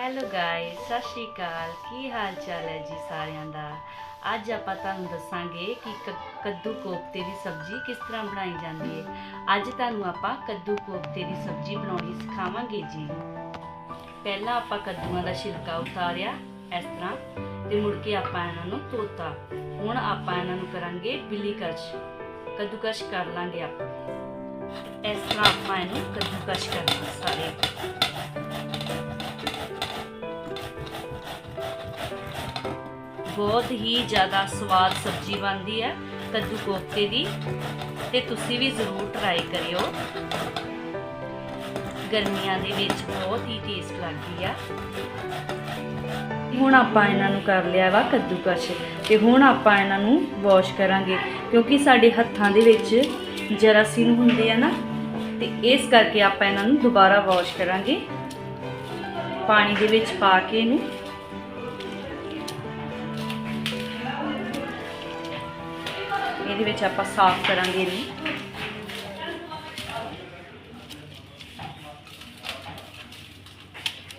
Hello guys ਸਤਿ ਸ਼੍ਰੀ ਅਕਾਲ। ਕੀ ਹਾਲ ਚਾਲ ਹੈ ਜੀ ਸਾਰਿਆਂ ਦਾ? ਅੱਜ ਆਪਾਂ ਤੁਹਾਨੂੰ ਦੱਸਾਂਗੇ ਕਿ ਕ- ਕੱਦੂ ਕੋਫਤੇ ਦੀ ਸਬਜ਼ੀ ਕਿਸ ਤਰ੍ਹਾਂ ਬਣਾਈ ਜਾਂਦੀ ਹੈ। ਅੱਜ ਤੁਹਾਨੂੰ ਆਪਾਂ ਕੱਦੂ ਕੋਫਤੇ ਦੀ ਸਬਜ਼ੀ ਬਣਾਉਣੀ ਸਿਖਾਵਾਂਗੇ ਜੀ। ਪਹਿਲਾਂ ਆਪਾਂ ਕੱਦੂਆਂ ਦਾ ਛਿਲਕਾ ਉਤਾਰਿਆ ਇਸ ਤਰ੍ਹਾਂ ਤੇ ਮੁੜ ਕੇ ਆਪਾਂ ਇਹਨਾਂ ਨੂੰ ਧੋਤਾ। ਹੁਣ ਆਪਾਂ ਇਹਨਾਂ ਨੂੰ ਕਰਾਂਗੇ ਬਿਲੀਕਸ਼ ਕੱਦੂਕਸ਼ ਕਰ ਲਾਂਗੇ ਆਪਾਂ। ਇਸ ਤਰ੍ਹਾਂ ਆਪਾਂ ਇਹਨੂੰ ਕੱਦੂਕਸ਼ ਕਰਨਾ ਸਾਰੇ। ਬਹੁਤ ਹੀ ਜ਼ਿਆਦਾ ਸਵਾਦ ਸਬਜ਼ੀ ਬਣਦੀ ਹੈ ਕੱਦੂ ਕੋਫਤੇ ਦੀ। ਤੇ ਤੁਸੀਂ ਵੀ ਜ਼ਰੂਰ ਟਰਾਈ ਕਰਿਓ। ਗਰਮੀਆਂ ਦੇ ਵਿੱਚ ਬਹੁਤ ਹੀ ਟੇਸਟ ਲੱਗਦੀ ਆ। ਹੁਣ ਆਪਾਂ ਇਹਨਾਂ ਨੂੰ ਕਰ ਲਿਆ ਵਾ ਕੱਦੂਕਸ਼ ਤੇ ਹੁਣ ਆਪਾਂ ਇਹਨਾਂ ਨੂੰ ਵਾਸ਼ ਕਰਾਂਗੇ, ਕਿਉਂਕਿ ਸਾਡੇ ਹੱਥਾਂ ਦੇ ਵਿੱਚ ਜਰਾਸੀਨ ਹੁੰਦੇ ਆ ਨਾ, ਤੇ ਇਸ ਕਰਕੇ ਆਪਾਂ ਇਹਨਾਂ ਨੂੰ ਦੁਬਾਰਾ ਵਾਸ਼ ਕਰਾਂਗੇ। ਪਾਣੀ ਦੇ ਵਿੱਚ ਪਾ ਕੇ ਇਹਨੂੰ ਇਹਦੇ ਵਿੱਚ ਆਪਾਂ ਸਾਫ਼ ਕਰਾਂਗੇ ਇਹਨੂੰ।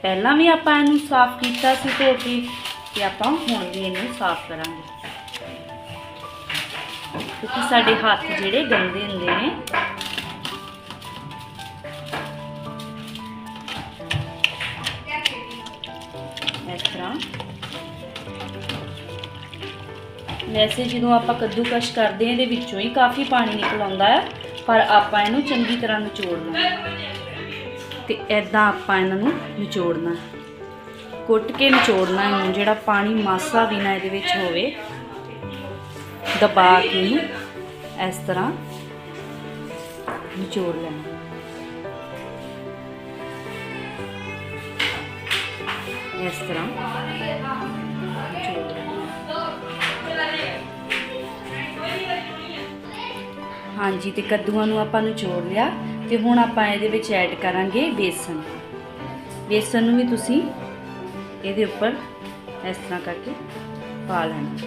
ਪਹਿਲਾਂ ਵੀ ਆਪਾਂ ਇਹਨੂੰ ਸਾਫ਼ ਕੀਤਾ ਸੀ ਧੋ ਕੇ ਤੇ ਆਪਾਂ ਹੁਣ ਵੀ ਇਹਨੂੰ ਸਾਫ਼ ਕਰਾਂਗੇ। ਕਿਉਂਕਿ ਸਾਡੇ ਹੱਥ ਜਿਹੜੇ ਗੰਦੇ ਹੁੰਦੇ ਨੇ ਵੈਸੇ ਜਦੋਂ ਆਪਾਂ ਕੱਦੂਕਸ਼ ਕਰਦੇ ਹਾਂ, ਇਹਦੇ ਵਿੱਚੋਂ ਹੀ ਕਾਫੀ ਪਾਣੀ ਨਿਕਲ ਆਉਂਦਾ ਹੈ, ਪਰ ਆਪਾਂ ਇਹਨੂੰ ਚੰਗੀ ਤਰ੍ਹਾਂ ਨਿਚੋੜਨਾ ਹੈ। ਤੇ ਐਦਾਂ ਆਪਾਂ ਇਹਨਾਂ ਨੂੰ ਨਿਚੋੜਨਾ ਕੁੱਟ ਕੇ ਨਿਚੋੜਨਾ ਇਹਨੂੰ, ਜਿਹੜਾ ਪਾਣੀ ਮਾਸਾ ਵੀ ਨਾ ਇਹਦੇ ਵਿੱਚ ਹੋਵੇ। ਦਬਾ ਕੇ ਇਹਨੂੰ ਇਸ ਤਰ੍ਹਾਂ ਨਿਚੋੜ ਲੈਣਾ ਇਸ ਤਰ੍ਹਾਂ ਹਾਂਜੀ, ਤੇ ਕੱਦੂਆਂ ਨੂੰ ਆਪਾਂ ਨੂੰ ਨਿਚੋੜ ਲਿਆ ਤੇ ਹੁਣ ਆਪਾਂ ਇਹਦੇ ਵਿੱਚ ਐਡ ਕਰਾਂਗੇ ਬੇਸਨ। ਬੇਸਨ ਨੂੰ ਵੀ ਤੁਸੀਂ ਇਹਦੇ ਉੱਪਰ ਇਸ ਤਰ੍ਹਾਂ ਕਰਕੇ ਪਾ ਲੈਣਾ।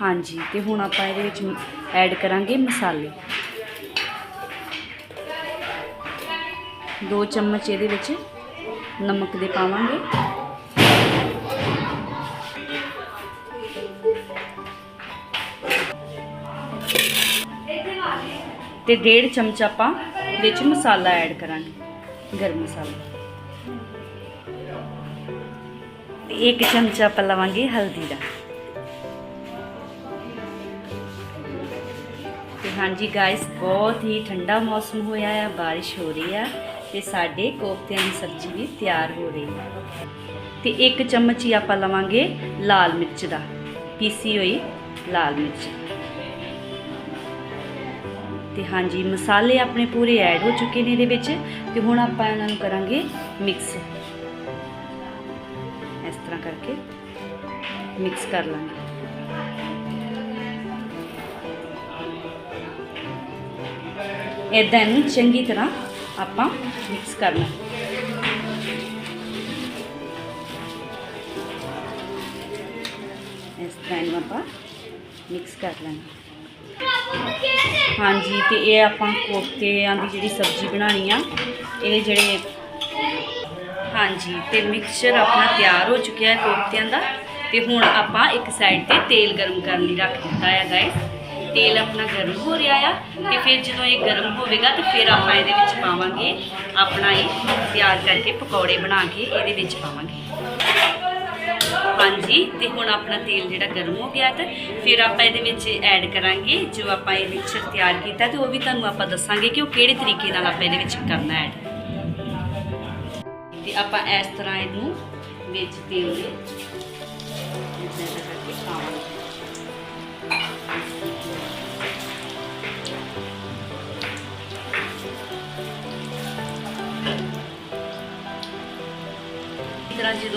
ਹਾਂਜੀ, ਤੇ ਹੁਣ ਆਪਾਂ ਇਹਦੇ ਵਿੱਚ ਐਡ ਕਰਾਂਗੇ ਮਸਾਲੇ। ਦੋ ਚਮਚ ਇਹਦੇ ਵਿੱਚ ਨਮਕ ਦੇ ਪਾਵਾਂਗੇ। ਤੇ ਡੇਢ ਚਮਚ ਆਪਾਂ ਵਿੱਚ ਮਸਾਲਾ ਐਡ ਕਰਾਂਗੇ, ਗਰਮ ਮਸਾਲਾ। ਤੇ ਇੱਕ ਚਮਚਾ ਆਪਾਂ ਲਵਾਂਗੇ ਹਲਦੀ ਦਾ। ਤੇ ਹਾਂਜੀ ਗਾਇਸ ਬਹੁਤ ਹੀ ਠੰਡਾ ਮੌਸਮ ਹੋਇਆ ਹੈ ਬਾਰਿਸ਼ ਹੋ ਰਹੀ ਹੈ ਤੇ ਸਾਡੇ ਕੋਫਤਿਆਂ ਦੀ ਸਬਜ਼ੀ ਵੀ ਤਿਆਰ ਹੋ ਰਹੀ ਹੈ ਤੇ ਇੱਕ ਚਮਚ ਹੀ ਆਪਾਂ ਲਵਾਂਗੇ ਲਾਲ ਮਿਰਚ ਦਾ, ਪੀਸੀ ਹੋਈ ਲਾਲ ਮਿਰਚ। ਤੇ ਹਾਂਜੀ, ਮਸਾਲੇ ਆਪਣੇ ਪੂਰੇ ਐਡ ਹੋ ਚੁੱਕੇ ਨੇ ਇਹਦੇ ਵਿੱਚ ਤੇ ਹੁਣ ਆਪਾਂ ਇਹਨਾਂ ਨੂੰ ਕਰਾਂਗੇ ਮਿਕਸ ਇਸ ਤਰ੍ਹਾਂ ਕਰਕੇ ਮਿਕਸ ਕਰ ਲਾਂਗੇ। ਇਦਾਂ ਇਹਨੂੰ ਚੰਗੀ ਤਰ੍ਹਾਂ ਆਪਾਂ ਮਿਕਸ ਕਰਨਾ ਇਸ ਤਰ੍ਹਾਂ ਇਹਨੂੰ ਆਪਾਂ ਮਿਕਸ ਕਰ ਲਾਂਗੇ। ਹਾਂਜੀ, ਤੇ ਇਹ ਆਪਾਂ ਕੋਫਤਿਆਂ ਦੀ ਜਿਹੜੀ ਸਬਜ਼ੀ ਬਣਾਣੀ ਆ, ਇਹ ਜਿਹੜੇ ਹਾਂਜੀ, ਤੇ ਮਿਕਸਚਰ ਆਪਣਾ ਤਿਆਰ ਹੋ ਚੁੱਕਿਆ ਹੈ ਕੋਫਤਿਆਂ ਦਾ, ਤੇ ਹੁਣ ਆਪਾਂ ਇੱਕ ਸਾਈਡ ਤੇ ਤੇਲ ਗਰਮ ਕਰਨ ਲਈ ਰੱਖ ਦਿੱਤਾ ਹੈ ਗਾਇਸ ਤੇਲ ਆਪਣਾ ਗਰਮ ਹੋ ਰਿਹਾ ਆ, ਤੇ ਫਿਰ ਜਦੋਂ ਇਹ ਗਰਮ ਹੋਵੇਗਾ, ਤੇ ਫਿਰ ਆਪਾਂ ਇਹਦੇ ਵਿੱਚ ਪਾਵਾਂਗੇ ਆਪਣਾ ਇਹ ਤਿਆਰ ਕਰਕੇ ਪਕੌੜੇ ਬਣਾ ਕੇ ਇਹਦੇ ਵਿੱਚ ਪਾਵਾਂਗੇ। ਹਾਂਜੀ, ਤੇ ਹੁਣ ਆਪਣਾ ਤੇਲ ਜਿਹੜਾ ਗਰਮ ਹੋ ਗਿਆ ਤਾਂ ਫਿਰ ਆਪਾਂ ਇਹਦੇ ਵਿੱਚ ਐਡ ਕਰਾਂਗੇ, ਜੋ ਆਪਾਂ ਇਹ ਮਿਕਸਚਰ ਤਿਆਰ ਕੀਤਾ ਤੇ ਉਹ ਵੀ ਤੁਹਾਨੂੰ ਆਪਾਂ ਦੱਸਾਂਗੇ ਕਿ ਉਹ ਕਿਹੜੇ ਤਰੀਕੇ ਨਾਲ ਆਪਾਂ ਇਹਦੇ ਵਿੱਚ ਕਰਨਾ ਐਡ ਤੇ ਆਪਾਂ ਇਸ ਤਰ੍ਹਾਂ ਇਹਨੂੰ ਵਿੱਚ ਤੇਲ ਦੇ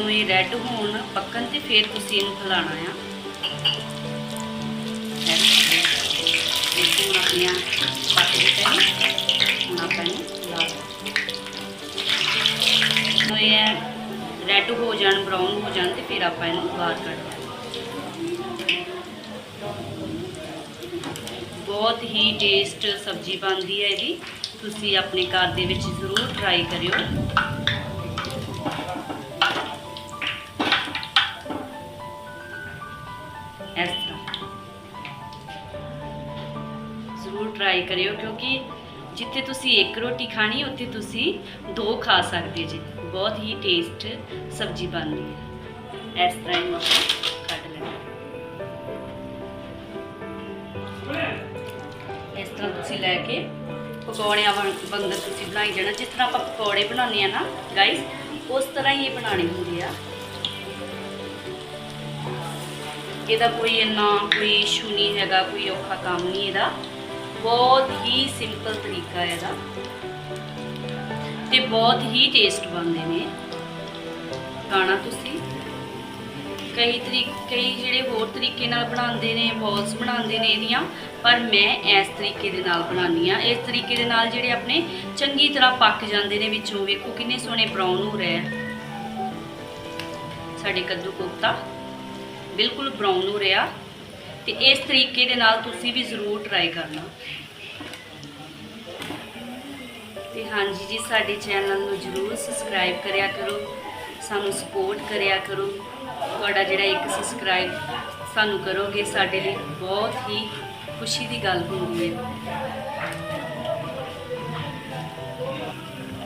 ਜਦੋਂ ਇਹ ਰੈੱਡ ਹੋਣ, ਪੱਕਣ ਤੇ ਫਿਰ ਤੁਸੀਂ ਇਹਨੂੰ ਖਲਾਣਾ ਆ। ਇਹ ਹੁਣ ਆਪਣੀਆਂ ਪੱਕ ਦਿੱਤੇ ਹੁਣ ਆਪਾਂ ਇਹਨੂੰ ਲਾ ਜਦੋਂ ਇਹ ਰੈੱਡ ਹੋ ਜਾਣ ਬਰਾਊਨ ਹੋ ਜਾਣ ਤੇ ਫਿਰ ਆਪਾਂ ਇਹਨੂੰ ਬਾਹਰ ਕੱਢ ਬਹੁਤ ਹੀ ਟੇਸਟ ਸਬਜ਼ੀ ਬਣਦੀ ਹੈ ਇਹਦੀ। ਤੁਸੀਂ ਆਪਣੇ ਘਰ ਦੇ ਵਿੱਚ ਜ਼ਰੂਰ ਟਰਾਈ ਕਰਿਓ। ਇਸ ਤਰ੍ਹਾਂ। ਜ਼ਰੂਰ ਟਰਾਈ ਕਰਿਓ, ਕਿਉਂਕਿ ਜਿੱਥੇ ਤੁਸੀਂ ਇੱਕ ਰੋਟੀ ਖਾਣੀ, ਉੱਥੇ ਤੁਸੀਂ ਦੋ ਖਾ ਸਕਦੇ ਜੀ। ਬਹੁਤ ਹੀ ਟੇਸਟ ਸਬਜ਼ੀ ਬਣਦੀ ਹੈ। ਇਸ ਤਰ੍ਹਾਂ ਹੀ ਆਪਾਂ ਕੱਢ ਲੈਣਾ ਇਸ ਤਰ੍ਹਾਂ ਤੁਸੀਂ ਲੈ ਕੇ ਪਕੌੜਿਆਂ ਵਾਂਗ ਵਾਂਗਰ ਤੁਸੀਂ ਬਣਾਈ ਜਾਣਾ। ਜਿਸ ਤਰ੍ਹਾਂ ਆਪਾਂ ਪਕੌੜੇ ਬਣਾਉਂਦੇ ਆ ਨਾ ਗਾਇਸ ਉਸ ਤਰ੍ਹਾਂ ਹੀ ਇਹ ਬਣਾਉਣੇ ਹੁੰਦੇ ਆ। ਇਹਦਾ ਕੋਈ ਇੰਨਾ ਕੋਈ ਇਸ਼ੂ ਨਹੀਂ ਹੈਗਾ, ਕੋਈ ਔਖਾ ਕੰਮ ਨਹੀਂ ਇਹਦਾ। ਬਹੁਤ ਹੀ ਸਿੰਪਲ ਤਰੀਕਾ ਹੈ ਇਹਦਾ। ਤੇ ਬਹੁਤ ਹੀ ਟੇਸਟ ਬਣਦੇ ਨੇ। ਖਾਣਾ ਤੁਸੀਂ। ਕਈ ਤਰੀਕ, ਕਈ ਜਿਹੜੇ ਹੋਰ ਤਰੀਕੇ ਨਾਲ ਬਣਾਉਂਦੇ ਨੇ ਬੋਲਸ ਬਣਾਉਂਦੇ ਨੇ ਇਹਦੀਆਂ, ਪਰ ਮੈਂ ਇਸ ਤਰੀਕੇ ਦੇ ਨਾਲ ਬਣਾਉਂਦੀ ਆ ਇਸ ਤਰੀਕੇ ਦੇ ਨਾਲ ਜਿਹੜੇ ਆਪਣੇ ਚੰਗੀ ਤਰ੍ਹਾਂ ਪੱਕ ਜਾਂਦੇ ਨੇ ਵਿੱਚੋਂ ਵੇਖੋ ਕਿੰਨੇ ਸੋਹਣੇ ਬਰਾਊਨ ਹੋ ਰਹੇ ਆ। ਸਾਡੇ ਕੱਦੂ ਕੋਫਤਾ। ਬਿਲਕੁਲ ਬਰਾਊਨ ਹੋ ਰਿਹਾ ਤੇ ਇਸ ਤਰੀਕੇ ਦੇ ਨਾਲ ਤੁਸੀਂ ਵੀ ਜ਼ਰੂਰ ਟਰਾਈ ਕਰਨਾ। ਤੇ ਹਾਂਜੀ ਜੀ, ਸਾਡੇ ਚੈਨਲ ਨੂੰ ਜ਼ਰੂਰ ਸਬਸਕ੍ਰਾਈਬ ਕਰਿਆ ਕਰੋ, ਸਾਨੂੰ ਸਪੋਰਟ ਕਰਿਆ ਕਰੋ। ਤੁਹਾਡਾ ਜਿਹੜਾ ਇੱਕ ਸਬਸਕ੍ਰਾਈਬ ਸਾਨੂੰ ਕਰੋਗੇ, ਸਾਡੇ ਲਈ ਬਹੁਤ ਹੀ ਖੁਸ਼ੀ ਦੀ ਗੱਲ ਹੁੰਦੀ ਹੈ।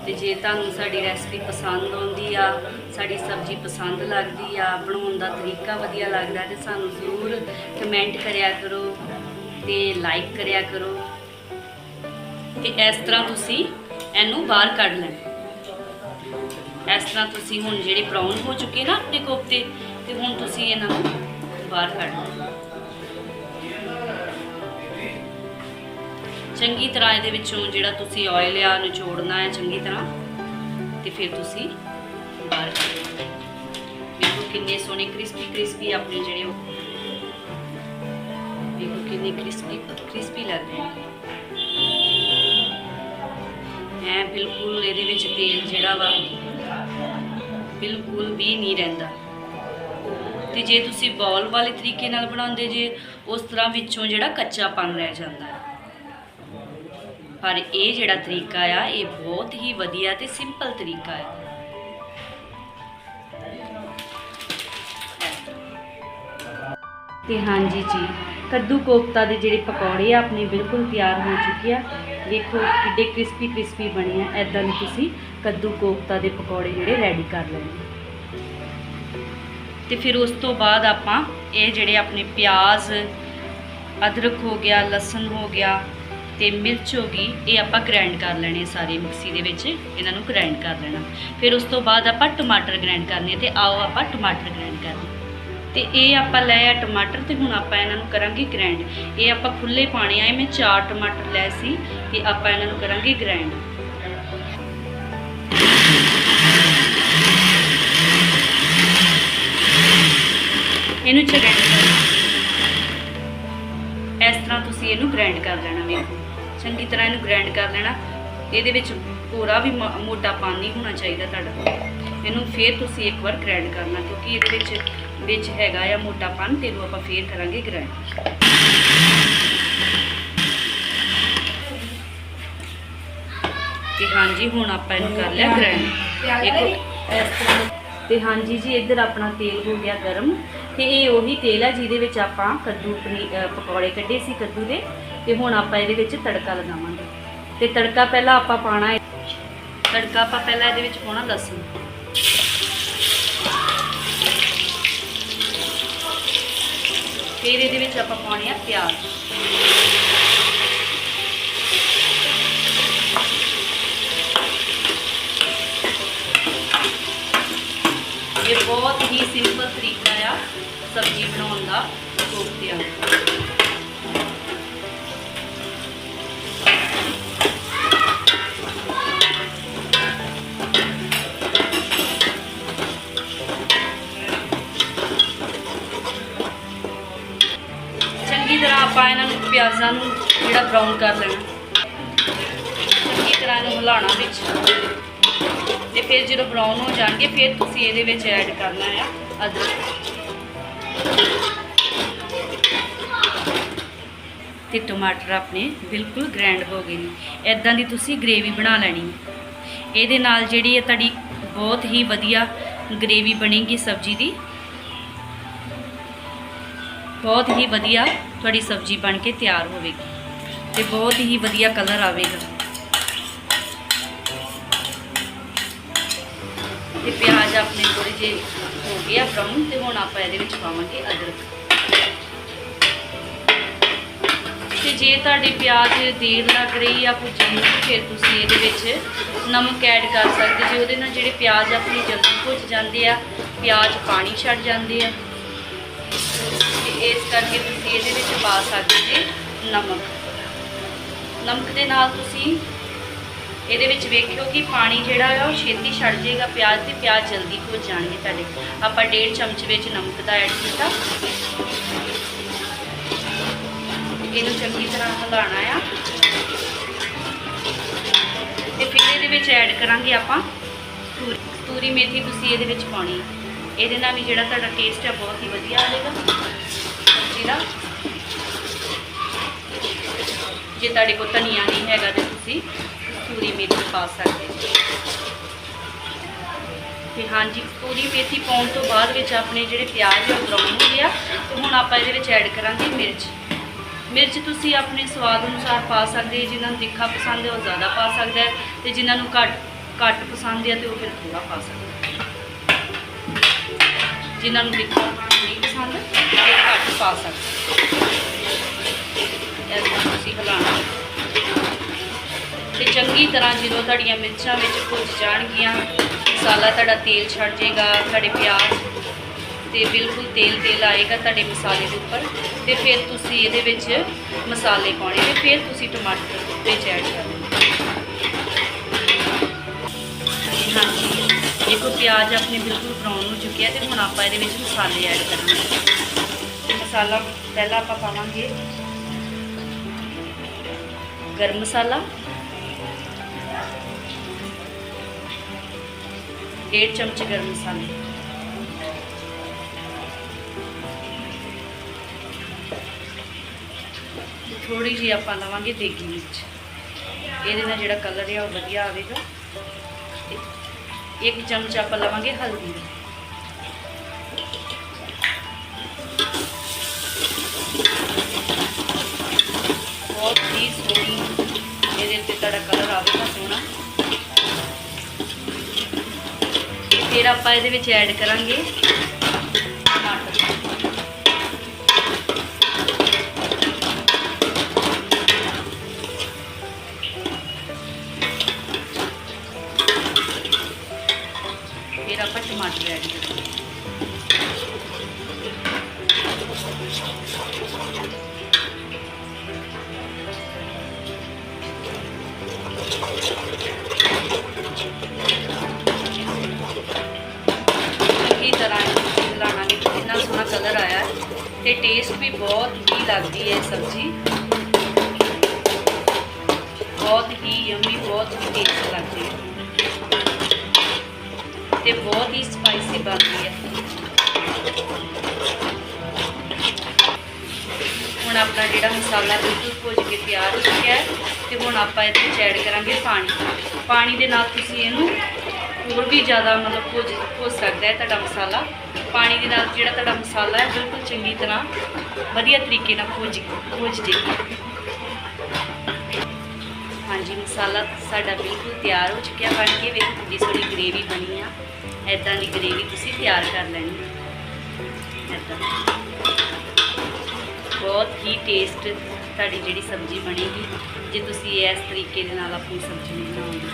ਤੇ ਜੇ ਤੁਹਾਨੂੰ ਸਾਡੀ ਰੈਸਪੀ ਪਸੰਦ ਆਉਂਦੀ ਆ, ਸਾਡੀ ਸਬਜ਼ੀ ਪਸੰਦ ਲੱਗਦੀ ਆ, ਬਣਾਉਣ ਦਾ ਤਰੀਕਾ ਵਧੀਆ ਲੱਗਦਾ ਤੇ ਸਾਨੂੰ ਜ਼ਰੂਰ ਕਮੈਂਟ ਕਰਿਆ ਕਰੋ ਤੇ ਲਾਈਕ ਕਰਿਆ ਕਰੋ ਤੇ ਇਸ ਤਰ੍ਹਾਂ ਤੁਸੀਂ ਇਹਨੂੰ ਬਾਹਰ ਕੱਢ ਲੈਣਾ। ਇਸ ਤਰ੍ਹਾਂ ਤੁਸੀਂ ਹੁਣ ਜਿਹੜੇ ਬਰਾਊਨ ਹੋ ਚੁੱਕੇ ਨਾ ਆਪਣੇ ਕੋਫਤੇ, ਤੇ ਹੁਣ ਤੁਸੀਂ ਇਹਨਾਂ ਨੂੰ ਬਾਹਰ ਕੱਢ ਲਓ। ਚੰਗੀ ਤਰ੍ਹਾਂ ਇਹਦੇ ਵਿੱਚੋਂ ਜਿਹੜਾ ਤੁਸੀਂ ਆਇਲ ਆ ਨਿਚੋੜਨਾ ਹੈ ਚੰਗੀ ਤਰ੍ਹਾਂ, ਤੇ ਫਿਰ ਤੁਸੀਂ ਬਾਹਰ ਕੱਢ ਕਿੰਨੇ ਸੋਹਣੇ ਕ੍ਰਿਸਪੀ ਕ੍ਰਿਸਪੀ ਆਪਣੇ ਜਿਹੜੇ ਉਹ। ਵੇਖੋ ਕਿੰਨੇ ਕ੍ਰਿਸਪੀ ਕ੍ਰਿਸਪੀ ਲੱਗ ਰਹੇ ਨੇ। ਐ ਬਿਲਕੁਲ ਇਹਦੇ ਵਿੱਚ ਤੇਲ ਜਿਹੜਾ ਵਾ, ਬਿਲਕੁਲ ਵੀ ਨਹੀਂ ਰਹਿੰਦਾ। ਤੇ ਜੇ ਤੁਸੀਂ ਬੌਲ ਵਾਲੇ ਤਰੀਕੇ ਨਾਲ ਬਣਾਉਂਦੇ ਜੇ, ਉਸ ਤਰ੍ਹਾਂ ਵਿੱਚੋਂ ਜਿਹੜਾ ਕੱਚਾਪਨ ਰਹਿ ਜਾਂਦਾ ਪਰ ਇਹ ਜਿਹੜਾ ਤਰੀਕਾ ਆ, ਇਹ ਬਹੁਤ ਹੀ ਵਧੀਆ ਤੇ ਸਿੰਪਲ ਤਰੀਕਾ ਹੈ ਤੇ ਹਾਂਜੀ ਜੀ, ਕੱਦੂ ਕੋਫਤਾ ਦੇ ਜਿਹੜੇ ਪਕੌੜੇ ਆ, ਆਪਣੇ ਬਿਲਕੁਲ ਤਿਆਰ ਹੋ ਚੁੱਕੇ ਆ। ਵੇਖੋ ਕਿੱਡੇ ਕ੍ਰਿਸਪੀ ਕ੍ਰਿਸਪੀ ਬਣੇ ਆ। ਐਦਾਂ ਦੇ ਤੁਸੀਂ ਕੱਦੂ ਕੋਫਤਾ ਦੇ ਪਕੌੜੇ ਜਿਹੜੇ ਰੈਡੀ ਕਰ ਲੈਣੇ ਤੇ ਫਿਰ ਉਸ ਤੋਂ ਬਾਅਦ ਆਪਾਂ ਇਹ ਜਿਹੜੇ ਆਪਣੇ ਪਿਆਜ਼, ਅਦਰਕ ਹੋ ਗਿਆ, ਲਸਣ ਹੋ ਗਿਆ ਤੇ ਮਿਰਚ ਹੋ ਗਈ, ਇਹ ਆਪਾਂ ਗ੍ਰਾਈਂਡ ਕਰ ਲੈਣੇ ਸਾਰੇ ਮਿਕਸੀ ਦੇ ਵਿੱਚ, ਇਹਨਾਂ ਨੂੰ ਗ੍ਰਾਈਂਡ ਕਰ ਲੈਣਾ। ਫਿਰ ਉਸ ਤੋਂ ਬਾਅਦ ਆਪਾਂ ਟਮਾਟਰ ਗ੍ਰਾਈਂਡ ਕਰਨੇ ਤੇ ਆਓ ਆਪਾਂ ਟਮਾਟਰ ਗ੍ਰਾਈਂਡ ਕਰਦੇ ਤੇ ਇਹ ਆਪਾਂ ਲੈ ਆ ਟਮਾਟਰ ਤੇ ਹੁਣ ਆਪਾਂ ਇਹਨਾਂ ਨੂੰ ਕਰਾਂਗੇ ਗ੍ਰਾਈਂਡ ਇਹ ਆਪਾਂ ਖੁੱਲੇ ਪਾਣੇ ਆਏ ਮੈਂ ਚਾਰ ਟਮਾਟਰ ਲਏ ਸੀ, ਤੇ ਆਪਾਂ ਇਹਨਾਂ ਨੂੰ ਕਰਾਂਗੇ ਗ੍ਰਾਈਂਡ ਇਹਨੂੰ ਚ ਇਸ ਤਰ੍ਹਾਂ ਤੁਸੀਂ ਇਹਨੂੰ ਗ੍ਰਾਈਂਡ ਕਰ ਲੈਣਾ ਵੇਖੋ ਚੰਗੀ ਤਰ੍ਹਾਂ ਇਹਨੂੰ ਗ੍ਰਾਈਂਡ ਕਰ ਲੈਣਾ। ਇਹਦੇ ਵਿੱਚ ਪੂਰਾ ਵੀ ਮੋਟਾ ਪਾਣੀ ਹੋਣਾ ਚਾਹੀਦਾ ਤੁਹਾਡਾ। ਇਹਨੂੰ ਫੇਰ ਤੁਸੀਂ ਇੱਕ ਵਾਰ ਗ੍ਰਾਈਂਡ ਕਰਨਾ, ਕਿਉਂਕਿ ਇਹਦੇ ਵਿੱਚ ਵਿੱਚ ਹੈਗਾ ਆ ਮੋਟਾ ਤੇ ਇਹਨੂੰ ਆਪਾਂ ਫੇਰ ਕਰਾਂਗੇ ਗ੍ਰਾਈਂਡ ਤੇ ਹਾਂਜੀ, ਹੁਣ ਆਪਾਂ ਇਹਨੂੰ ਕਰ ਲਿਆ ਗ੍ਰਾਈਂਡ ਦੇਖੋ ਤੇ ਹਾਂਜੀ ਜੀ, ਇੱਧਰ ਆਪਣਾ ਤੇਲ ਹੋ ਗਿਆ ਗਰਮ। ਤੇ ਇਹ ਉਹੀ ਤੇਲ ਹੈ ਜਿਹਦੇ ਵਿੱਚ ਆਪਾਂ ਕੱਦੂ ਪਕੌੜੇ ਕੱਢੇ ਸੀ ਕੱਦੂ ਦੇ। ਤੇ ਹੁਣ ਆਪਾਂ ਇਹਦੇ ਵਿੱਚ ਤੜਕਾ ਲਗਾਵਾਂਗੇ। ਤੇ ਤੜਕਾ ਪਹਿਲਾਂ ਆਪਾਂ ਪਾਣਾ ਹੈ। ਤੜਕਾ ਆਪਾਂ ਪਹਿਲਾਂ ਇਹਦੇ ਵਿੱਚ ਪਾਉਣਾ ਲਸਣ। ਫਿਰ ਇਹਦੇ ਵਿੱਚ ਆਪਾਂ ਪਾਉਣੇ ਆ ਪਿਆਜ਼। ਇਹ ਬਹੁਤ ਹੀ ਸਿੰਪਲ ਤਰੀਕਾ ਆ ਸਬਜ਼ੀ ਬਣਾਉਣ ਦਾ ਕੋਫਤਿਆਂ ਆਪਾਂ ਇਹਨਾਂ ਨੂੰ ਪਿਆਜ਼ਾਂ ਨੂੰ ਜਿਹੜਾ ਬਰਾਊਨ ਕਰ ਲੈਣਾ। ਚੰਗੀ ਤਰ੍ਹਾਂ ਇਹਨੂੰ ਹਿਲਾਉਣਾ ਵਿੱਚ। ਤੇ ਫਿਰ ਜਦੋਂ ਬਰਾਊਨ ਹੋ ਜਾਣਗੇ, ਫਿਰ ਤੁਸੀਂ ਇਹਦੇ ਵਿੱਚ ਐਡ ਕਰਨਾ ਆ ਅਦਰਕ। ਤੇ ਟਮਾਟਰ ਆਪਣੇ ਬਿਲਕੁਲ ਗ੍ਰੈਂਡ ਹੋ ਗਏ ਨੇ। ਇਦਾਂ ਦੀ ਤੁਸੀਂ ਗ੍ਰੇਵੀ ਬਣਾ ਲੈਣੀ ਇਹਦੇ ਨਾਲ ਜਿਹੜੀ ਹੈ ਤੁਹਾਡੀ ਬਹੁਤ ਹੀ ਵਧੀਆ ਗ੍ਰੇਵੀ ਬਣੇਗੀ ਸਬਜ਼ੀ ਦੀ। ਬਹੁਤ ਹੀ ਵਧੀਆ ਤੁਹਾਡੀ ਸਬਜ਼ੀ ਬਣ ਕੇ ਤਿਆਰ ਹੋਵੇਗੀ ਤੇ ਬਹੁਤ ਹੀ ਵਧੀਆ ਕਲਰ ਆਵੇਗਾ। ਤੇ ਪਿਆਜ਼ ਆਪਣੇ ਥੋੜੇ ਜੇ ਹੋ ਗਿਆ ਬਰਾਊਨ ਤੇ ਹੁਣ ਆਪਾਂ ਇਹਦੇ ਵਿੱਚ ਪਾਵਾਂਗੇ ਅਦਰਕ। ਤੇ ਜੇ ਤੁਹਾਡੇ ਪਿਆਜ਼ ਦੇਰ ਲੱਗ ਰਹੀ ਆ ਭੁੱਜਣ ਨੂੰ, ਫਿਰ ਤੁਸੀਂ ਇਹਦੇ ਵਿੱਚ ਨਮਕ ਐਡ ਕਰ ਸਕਦੇ ਜੇ। ਉਹਦੇ ਨਾਲ ਜਿਹੜੇ ਪਿਆਜ਼ ਆਪਣੀ ਜਲਦੀ ਭੁੱਜ ਜਾਂਦੇ ਆ, ਪਿਆਜ਼ ਪਾਣੀ ਛੱਡ ਜਾਂਦੇ ਆ। ਇਸ ਕਰਕੇ ਤੁਸੀਂ ਇਹਦੇ ਵਿੱਚ ਪਾ ਸਕਦੇ ਜੀ ਨਮਕ। ਨਮਕ ਦੇ ਨਾਲ ਤੁਸੀਂ ਇਹਦੇ ਵਿੱਚ ਵੇਖਿਓ ਕਿ ਪਾਣੀ ਜਿਹੜਾ ਆ, ਉਹ ਛੇਤੀ ਛੱਡ ਜਾਏਗਾ, ਪਿਆਜ਼ ਤੇ ਪਿਆਜ਼ ਜਲਦੀ ਭੁੱਜ ਜਾਣਗੇ ਤੁਹਾਡੇ। ਆਪਾਂ ਡੇਢ ਚਮਚ ਵਿੱਚ ਨਮਕ ਦਾ ਐਡ ਕੀਤਾ। ਇਹਨੂੰ ਚੰਗੀ ਤਰ੍ਹਾਂ ਹਿਲਾਉਣਾ ਆ। ਤੇ ਫਿਰ ਇਹਦੇ ਵਿੱਚ ਐਡ ਕਰਾਂਗੇ ਆਪਾਂ ਤੂਰੀ। ਤੂਰੀ ਮੇਥੀ ਤੁਸੀਂ ਇਹਦੇ ਵਿੱਚ ਪਾਉਣੀ। ਇਹਦੇ ਨਾਲ ਵੀ ਜਿਹੜਾ ਤੁਹਾਡਾ ਟੇਸਟ ਹੈ ਬਹੁਤ ਹੀ ਵਧੀਆ ਆਵੇਗਾ। ਸਬਜ਼ੀ ਜੇ ਤੁਹਾਡੇ ਕੋਲ ਧਨੀਆ ਨਹੀਂ ਹੈਗਾ ਤੇ ਤੁਸੀਂ ਤੂਰੀ ਮੇਥੀ ਪਾ ਸਕਦੇ ਤੇ ਹਾਂਜੀ ਤੂਰੀ ਮੇਥੀ ਪਾਉਣ ਤੋਂ ਬਾਅਦ ਵਿੱਚ ਆਪਣੇ ਜਿਹੜੇ ਪਿਆਜ਼ ਆ ਉਹ ਬਰਾਊਨ ਹੋ ਗਿਆ ਤੇ ਹੁਣ ਆਪਾਂ ਇਹਦੇ ਵਿੱਚ ਐਡ ਕਰਾਂਗੇ ਮਿਰਚ। ਮਿਰਚ ਤੁਸੀਂ ਆਪਣੇ ਸਵਾਦ ਅਨੁਸਾਰ ਪਾ ਸਕਦੇ ਹੋ, ਜਿਨ੍ਹਾਂ ਨੂੰ ਤਿੱਖਾ ਪਸੰਦ ਹੈ ਉਹ ਜ਼ਿਆਦਾ ਪਾ ਸਕਦਾ ਹੈ, ਤੇ ਜਿਨ੍ਹਾਂ ਨੂੰ ਘੱਟ ਘੱਟ ਪਸੰਦ ਹੈ ਤੇ ਉਹ ਫਿਰ ਥੋੜਾ ਪਾ ਸਕਦਾ ਹੈ। ਜਿਨ੍ਹਾਂ ਨੂੰ ਤਿੱਖਾ ਨਹੀਂ ਪਸੰਦ ਉਹ ਘੱਟ ਪਾ ਸਕਦੇ। ਇਸ ਤਰ੍ਹਾਂ ਤੁਸੀਂ ਹਿਲਾਉਣਾ ਤੇ ਚੰਗੀ ਤਰ੍ਹਾਂ ਜਦੋਂ ਤੁਹਾਡੀਆਂ ਮਿਰਚਾਂ ਵਿੱਚ ਭੁੱਜ ਜਾਣਗੀਆਂ, ਮਸਾਲਾ ਤੁਹਾਡਾ ਤੇਲ ਛੱਡ ਜਾਏਗਾ, ਤੁਹਾਡੇ ਪਿਆਜ਼ ਤੇ ਬਿਲਕੁਲ ਤੇਲ ਤੇਲ ਆਏਗਾ ਤੁਹਾਡੇ ਮਸਾਲੇ ਦੇ ਉੱਪਰ, ਤੇ ਫਿਰ ਤੁਸੀਂ ਇਹਦੇ ਵਿੱਚ ਮਸਾਲੇ ਪਾਉਣੇ ਤੇ ਫਿਰ ਤੁਸੀਂ ਟਮਾਟਰ ਵਿੱਚ ਐਡ ਕਰਨੇ ਹਾਂਜੀ। ਦੇਖੋ ਪਿਆਜ਼ ਆਪਣੇ ਬਿਲਕੁਲ ਬਰਾਊਨ ਹੋ ਚੁੱਕਿਆ ਤੇ ਹੁਣ ਆਪਾਂ ਇਹਦੇ ਵਿੱਚ ਮਸਾਲੇ ਐਡ ਕਰਨੇ ਮਸਾਲਾ ਪਹਿਲਾਂ ਆਪਾਂ ਪਾਵਾਂਗੇ। ਗਰਮ ਮਸਾਲਾ। ਡੇਢ ਚਮਚ ਗਰਮ ਮਸਾਲੇ। ਥੋੜੀ ਜਿਹੀ ਆਪਾਂ ਲਵਾਂਗੇ ਦੇਗੀ ਮਿਰਚ। ਇਹਦੇ ਨਾਲ ਜਿਹੜਾ ਕਲਰ ਹੈ ਉਹ ਵਧੀਆ ਆਵੇਗਾ। ਇੱਕ ਚਮਚ ਆਪਾਂ ਲਵਾਂਗੇ ਹਲਦੀ। ਬਹੁਤ ਹੀ ਸੋਹਣੀ ਇਹਦੇ ਉੱਤੇ ਤੁਹਾਡਾ ਕਲਰ ਆਵੇਗਾ ਸੋਹਣਾ। ਫਿਰ ਆਪਾਂ ਇਹਦੇ ਵਿੱਚ ਐਡ ਕਰਾਂਗੇ। ਟਮਾਟਰ ਫਿਰ ਆਪਾਂ ਟਮਾਟਰ ਐਡ ਕਰਾਂਗੇ ਚੰਗੀ ਤਰ੍ਹਾਂ ਇਹਨੂੰ ਹਿਲਾਉਣਾ ਵੀ ਇੰਨਾ ਸੋਹਣਾ ਕਲਰ ਆਇਆ ਹੈ ਤੇ ਟੇਸਟ ਵੀ ਬਹੁਤ ਹੀ ਲੱਗਦੀ ਹੈ ਇਹ ਸਬਜ਼ੀ ਬਹੁਤ ਹੀ ਯਮੀ ਤੇ ਬਹੁਤ ਹੀ ਸਪਾਈਸੀ ਬਣਦੀ ਹੈ। ਹੁਣ ਆਪਣਾ ਜਿਹੜਾ ਮਸਾਲਾ ਬਿਲਕੁਲ ਭੁੱਜ ਕੇ ਤਿਆਰ ਹੋ ਚੁੱਕਿਆ ਹੈ ਤੇ ਹੁਣ ਆਪਾਂ ਇਹਦੇ ਵਿੱਚ ਐਡ ਕਰਾਂਗੇ ਪਾਣੀ। ਪਾਣੀ ਦੇ ਨਾਲ ਤੁਸੀਂ ਇਹਨੂੰ ਹੋਰ ਵੀ ਜ਼ਿਆਦਾ ਮਤਲਬ ਭੁੱਜ ਭੁੱਜ ਸਕਦਾ ਹੈ ਤੁਹਾਡਾ ਮਸਾਲਾ। ਪਾਣੀ ਦੇ ਨਾਲ ਜਿਹੜਾ ਤੁਹਾਡਾ ਮਸਾਲਾ ਹੈ, ਬਿਲਕੁਲ ਚੰਗੀ ਤਰ੍ਹਾਂ ਵਧੀਆ ਤਰੀਕੇ ਨਾਲ ਭੁੱਜ ਭੁੱਜ ਜੇਗਾ ਹਾਂਜੀ, ਮਸਾਲਾ ਸਾਡਾ ਬਿਲਕੁਲ ਤਿਆਰ ਹੋ ਚੁੱਕਿਆ ਬਣ ਕੇ। ਵੇਖੋ ਕਿੰਨੀ ਸੋਹਣੀ ਗ੍ਰੇਵੀ ਬਣੀ ਆ। ਐਦਾਂ ਦੀ ਗ੍ਰੇਵੀ ਤੁਸੀਂ ਤਿਆਰ ਕਰ ਲੈਣੀ। ਹੈ ਐਦਾਂ ਬਹੁਤ ਹੀ ਟੇਸਟ ਤੁਹਾਡੀ ਜਿਹੜੀ ਸਬਜ਼ੀ ਬਣੇਗੀ, ਜੇ ਤੁਸੀਂ ਇਸ ਤਰੀਕੇ ਦੇ ਨਾਲ ਆਪਣੀ ਸਬਜ਼ੀ ਨੂੰ ਬਣਾਓਗੇ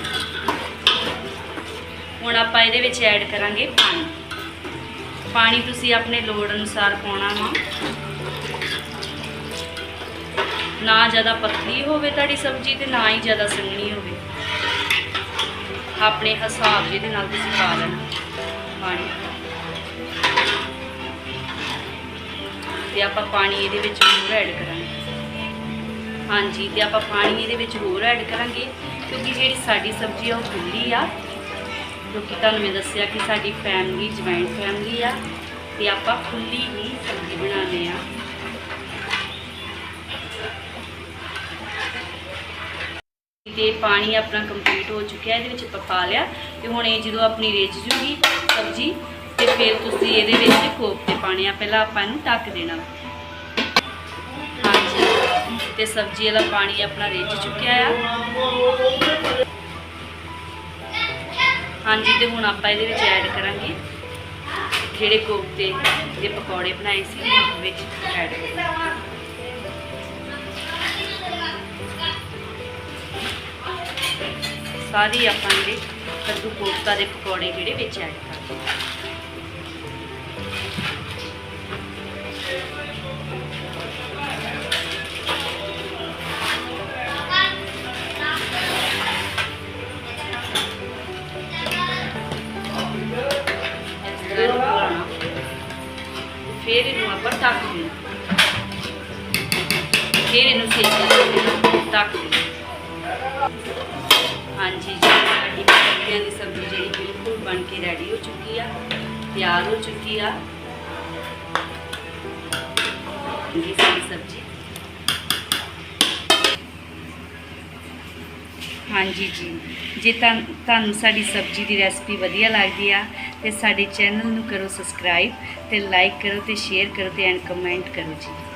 ਹੁਣ ਆਪਾਂ ਇਹਦੇ ਵਿੱਚ ਐਡ ਕਰਾਂਗੇ ਪਾਣੀ। ਪਾਣੀ ਤੁਸੀਂ ਆਪਣੇ ਲੋੜ ਅਨੁਸਾਰ ਪਾਉਣਾ ਵਾ। ਨਾ ਜ਼ਿਆਦਾ ਪਤਲੀ ਹੋਵੇ ਤੁਹਾਡੀ ਸਬਜ਼ੀ ਤੇ ਨਾ ਹੀ ਜ਼ਿਆਦਾ ਸੰਘਣੀ ਹੋਵੇ। ਆਪਣੇ ਹਿਸਾਬ ਜਿਹਦੇ ਨਾਲ ਤੁਸੀਂ ਪਾ ਲੈਣਾ। ਪਾਣੀ। ਤੇ ਆਪਾਂ ਪਾਣੀ ਇਹਦੇ ਵਿੱਚ ਹੋਰ ਐਡ ਕਰਾਂਗੇ। ਹਾਂਜੀ, ਤੇ ਆਪਾਂ ਪਾਣੀ ਇਹਦੇ ਵਿੱਚ ਹੋਰ ਐਡ ਕਰਾਂਗੇ, ਕਿਉਂਕਿ ਜਿਹੜੀ ਸਾਡੀ ਸਬਜ਼ੀ ਆ ਉਹ ਖੁੱਲੀ ਆ। ਕਿਉਂਕਿ ਤੁਹਾਨੂੰ ਮੈਂ ਦੱਸਿਆ ਕਿ ਸਾਡੀ ਫੈਮਿਲੀ ਜੁਆਇੰਟ ਫੈਮਿਲੀ ਆ, ਤੇ ਆਪਾਂ ਖੁੱਲੀ ਹੀ ਸਬਜ਼ੀ ਬਣਾ ਆ ਤੇ ਪਾਣੀ ਆਪਣਾ ਕੰਪਲੀਟ ਹੋ ਚੁੱਕਿਆ, ਇਹਦੇ ਵਿੱਚ ਪਕਾ ਲਿਆ ਤੇ ਹੁਣ ਇਹ ਜਦੋਂ ਆਪਣੀ ਰਿੱਝ ਜੂਗੀ ਸਬਜ਼ੀ, ਤੇ ਫਿਰ ਤੁਸੀਂ ਇਹਦੇ ਵਿੱਚ ਕੋਫਤੇ ਪਾਣੇ ਆ, ਪਹਿਲਾਂ ਆਪਾਂ ਇਹਨੂੰ ਢੱਕ ਦੇਣਾ। ਹਾਂਜੀ। ਤੇ ਸਬਜ਼ੀ ਵਾਲਾ ਪਾਣੀ ਆਪਣਾ ਰਿੱਝ ਚੁੱਕਿਆ ਆ। ਹਾਂਜੀ, ਤੇ ਹੁਣ ਆਪਾਂ ਇਹਦੇ ਵਿੱਚ ਐਡ ਕਰਾਂਗੇ ਜਿਹੜੇ ਕੋਫਤੇ ਦੇ ਪਕੌੜੇ ਬਣਾਏ ਸੀ, ਉਹ ਵਿੱਚ ਐਡ ਕਰਾਂਗੇ। ਸਾਰੀ ਆਪਾਂ ਜਿਹੜੇ ਕੱਦੂ ਕੋਫਤਾ ਦੇ ਪਕੌੜੇ ਜਿਹੜੇ ਵਿੱਚ ਐਡ ਕਰ ਫਿਰ ਇਹਨੂੰ ਆਪਾਂ ਢੱਕ ਦੇਣਾ। ਫਿਰ ਇਹਨੂੰ ਸੇਕ ਦੇਣਾ। ਢੱਕ ਦੇਣਾ। ਹਾਂਜੀ ਜੀ ਸਾਡੀ ਪੱਤਿਆਂ ਦੀ ਸਬਜ਼ੀ ਜਿਹੜੀ ਬਿਲਕੁਲ ਬਣ ਕੇ ਰੈਡੀ ਹੋ ਚੁੱਕੀ ਆ, ਤਿਆਰ ਹੋ ਚੁੱਕੀ ਆ। ਇਹ ਸਾਡੀ ਸਬਜ਼ੀ। ਹਾਂਜੀ ਜੀ, ਜੇ ਤੁਹਾਨੂੰ ਸਾਡੀ ਸਬਜ਼ੀ ਦੀ ਰੈਸਪੀ ਵਧੀਆ ਲੱਗਦੀ ਆ, ਤੇ ਸਾਡੇ ਚੈਨਲ ਨੂੰ ਕਰੋ ਸਬਸਕ੍ਰਾਈਬ ਤੇ ਲਾਈਕ ਕਰੋ ਤੇ ਸ਼ੇਅਰ ਕਰੋ ਤੇ ਐਂਡ ਕਮੈਂਟ ਕਰੋ ਜੀ।